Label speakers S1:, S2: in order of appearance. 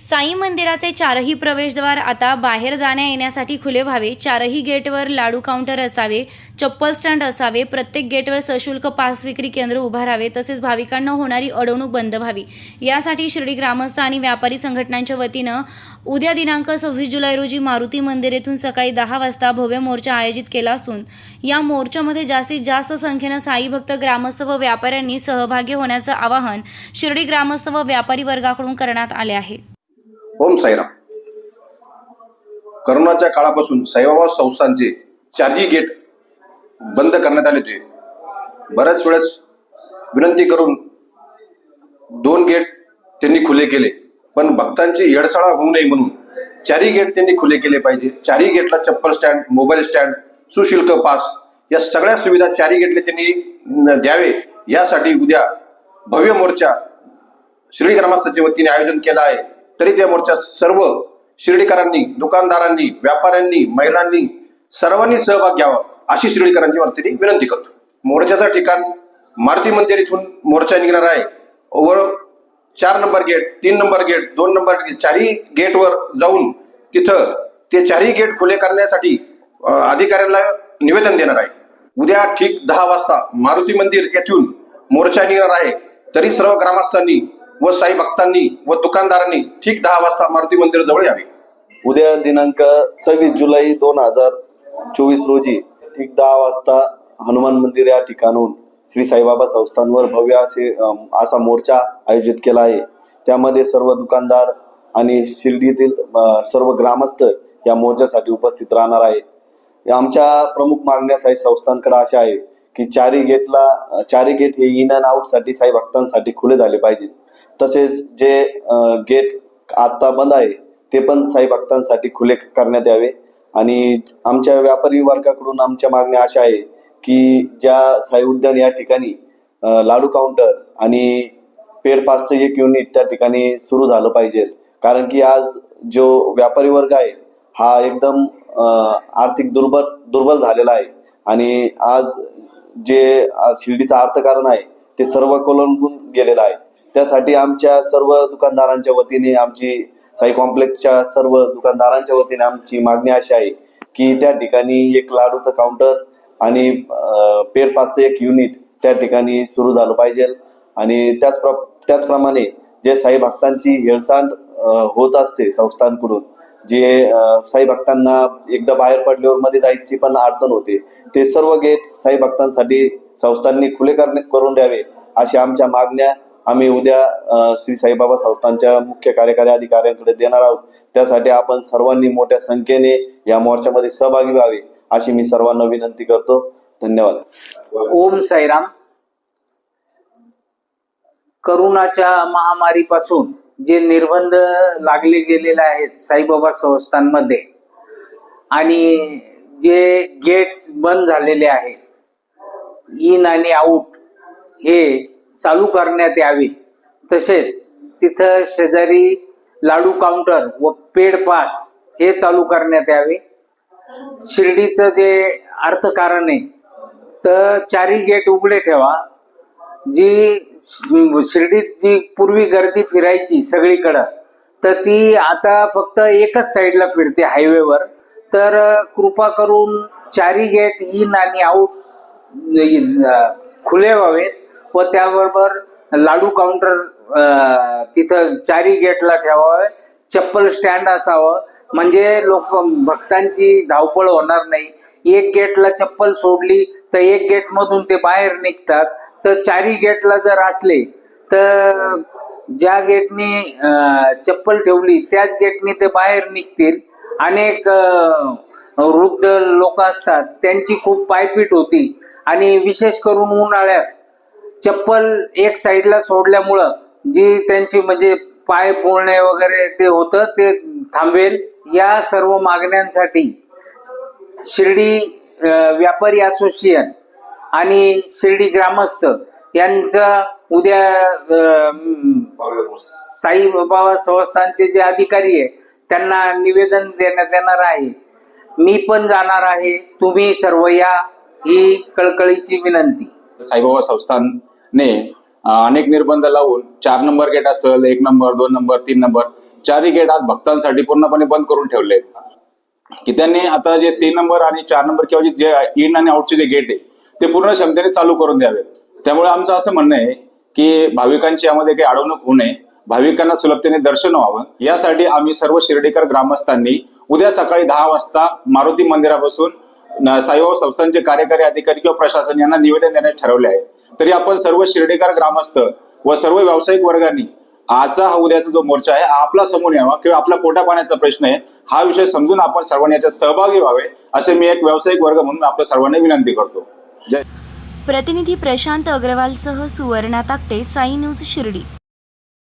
S1: साई मंदिराचे चारही प्रवेशद्वार आता बाहेर जाण्या येण्यासाठी खुले व्हावे. चारही गेटवर लाडू काउंटर असावे चप्पल स्टँड असावे प्रत्येक गेटवर सशुल्क पास विक्री केंद्र उभारावे तसेच भाविकांना होणारी अडवणूक बंद व्हावी. यासाठी शिर्डी ग्रामस्थ आणि व्यापारी संघटनांच्या वतीनं उद्या दिनांक सव्वीस जुलै रोजी मारुती मंदिर येथून सकाळी दहा वाजता भव्य मोर्चा आयोजित केला असून या मोर्चामध्ये जास्तीत जास्त संख्येनं साई भक्त ग्रामस्थ व व्यापाऱ्यांनी सहभागी होण्याचं आवाहन शिर्डी ग्रामस्थ व व्यापारी वर्गाकडून करण्यात आले आहे.
S2: ओम साईराम. करोनाच्या काळापासून साईबाबा संस्थांचे चारही गेट बंद करण्यात आले होते. बऱ्याच वेळेस विनंती करून दोन गेट त्यांनी खुले केले. पण भक्तांची येडसाळा होऊ नये म्हणून चारही गेट त्यांनी खुले केले पाहिजे. चारही गेटला चप्पल स्टँड मोबाईल स्टँड सुशुल्क पास या सगळ्या सुविधा चारही गेटले त्यांनी द्यावे. यासाठी उद्या भव्य मोर्चा श्री ग्रामस्थांच्या वतीने आयोजन केलं आहे. तरी त्या मोर्चात सर्व शिर्डीकरांनी दुकानदारांनी व्यापाऱ्यांनी महिलांनी सर्वांनी सहभाग घ्यावा अशी शिर्डीकरांची वरती विनंती करतो. मोर्चाचं ठिकाण मारुती मंदिर इथून मोर्चा निघणार आहे. व चार नंबर गेट तीन नंबर गेट दोन नंबर गेट चारही गेटवर जाऊन तिथं ते चारही गेट खुले करण्यासाठी अधिकाऱ्यांना निवेदन देणार आहे. उद्या ठीक दहा वाजता मारुती मंदिर येथून मोर्चा निघणार आहे. तरी सर्व ग्रामस्थांनी व साई भक्तांनी व दुकानदारांनी ठीक दहा वाजता मारुती मंदिर जवळ यावे.
S3: उद्या दिनांक सव्वीस जुलै दोन हजार चोवीस रोजी ठीक दहा वाजता हनुमान मंदिर या ठिकाणून श्री साईबाबा संस्थांवर भव्य असे असा मोर्चा आयोजित केला आहे. त्यामध्ये सर्व दुकानदार आणि शिर्डीतील सर्व ग्रामस्थ या मोर्चासाठी उपस्थित राहणार आहे. आमच्या प्रमुख मागण्या साई संस्थांकडे अशा आहे की चारी गेटला चारी गेट हे इन अँड आउटसाठी साई भक्तांसाठी खुले झाले पाहिजेत. तसेच जे गेट आता बंद आहे ते पण साई भक्तांसाठी खुले करण्यात यावे. आणि आमच्या व्यापारी वर्गाकडून आमच्या मागण्या अशा आहे की ज्या साई उद्यान या ठिकाणी लाडू काउंटर आणि पेड पासचं एक युनिट त्या ठिकाणी सुरू झालं पाहिजे. कारण की आज जो व्यापारी वर्ग आहे हा एकदम आर्थिक दुर्बल दुर्बल झालेला आहे. आणि आज जे शिर्डीचं अर्थकारण आहे ते सर्व कोलंबून गेलेलं आहे. त्यासाठी आमच्या सर्व दुकानदारांच्या वतीने आमची साई कॉम्प्लेक्सच्या सर्व दुकानदारांच्या वतीने आमची मागणी अशी आहे की त्या ठिकाणी एक लाडूचं काउंटर आणि पेरपाचं एक युनिट त्या ठिकाणी सुरू झालं पाहिजे. आणि त्याच प्र त्याचप्रमाणे जे साई भक्तांची हेळसांड होत असते संस्थांकडून जे साई भक्तांना एकदा बाहेर पडल्यावर मध्ये जायची पण अडचण होते ते सर्व गेट साई भक्तांसाठी संस्थांनी खुले करणे करून द्यावे अशा आमच्या मागण्या आम्ही उद्या श्री साईबाबा संस्थांच्या मुख्य कार्यकारी अधिकाऱ्यांकडे देणार आहोत. त्यासाठी आपण सर्वांनी मोठ्या संख्येने या मोर्चामध्ये सहभागी व्हावे अशी मी सर्वांना विनंती करतो. धन्यवाद.
S4: ओम साईराम. करोनाच्या महामारीपासून जे निर्बंध लागले गेलेले आहेत साईबाबा संस्थांमध्ये आणि जे गेट्स बंद झालेले आहेत इन आणि आऊट हे चालू करण्यात यावे. तसेच तिथं शेजारी लाडू काउंटर व पेड पास हे चालू करण्यात यावे. शिर्डीचं जे अर्थकारण आहे तर चारी गेट उघडे ठेवा. जी शिर्डीत जी पूर्वी गर्दी फिरायची सगळीकडं तर ती आता फक्त एकच साईडला फिरते हायवेवर. तर कृपा करून चारी गेट इन आणि आऊट खुले व्हावेत. व त्याबरोबर लाडू काउंटर तिथं चारी गेटला ठेवावं चप्पल स्टँड असावं. म्हणजे लोक भक्तांची धावपळ होणार नाही. एक गेटला चप्पल सोडली तर एक गेटमधून ते बाहेर निघतात. तर चारी गेटला जर असले तर ज्या गेटनी चप्पल ठेवली त्याच गेटनी ते बाहेर निघतील. अनेक वृद्ध लोक असतात त्यांची खूप पायपीट होती. आणि विशेष करून उन्हाळ्यात चप्पल एक साईडला सोडल्यामुळं जी त्यांची म्हणजे पाय पोळणे वगैरे ते होतं ते थांबेल. या सर्व मागण्यांसाठी शिर्डी व्यापारी असोसिएशन आणि शिर्डी ग्रामस्थ यांचा उद्या साईबाबा संस्थानचे जे अधिकारी आहे त्यांना निवेदन देण्यात येणार आहे. मी पण जाणार आहे. तुम्ही सर्व या. ही कळकळीची विनंती.
S5: साईबाबा संस्थान ने अनेक निर्बंध लावून चार नंबर गेट असेल एक नंबर दोन नंबर तीन नंबर चारही गेट आज भक्तांसाठी पूर्णपणे बंद करून ठेवले की त्यांनी आता जे तीन नंबर आणि चार नंबर किंवा जे- इन आणि आउटचे जे गेट आहे ते पूर्ण क्षमतेने चालू करून द्यावेत. त्यामुळे आमचं असं म्हणणं आहे की भाविकांची यामध्ये काही अडवणूक होऊ नये भाविकांना सुलभतेने दर्शन व्हावं. यासाठी आम्ही सर्व शिर्डीकर ग्रामस्थांनी उद्या सकाळी दहा वाजता मारुती मंदिरापासून साईबाबा संस्थांचे कार्यकारी अधिकारी किंवा प्रशासन यांना निवेदन देण्यास ठरवले आहे. तरी आपण सर्व शिर्डेकार ग्रामस्थ व सर्व व्यावसायिक वर्गांनी आजचा हा उद्याचा जो मोर्चा आहे आपला समोर यावा किंवा आपला पोटा पाण्याचा प्रश्न आहे हा विषय समजून आपण सर्वांनी याच्यात सहभागी व्हावे असे मी एक व्यावसायिक वर्ग म्हणून आपल्या सर्वांना विनंती करतो. जय.
S1: प्रतिनिधी प्रशांत अग्रवालसह सुवर्णा ताकटे साई न्यूज शिर्डी.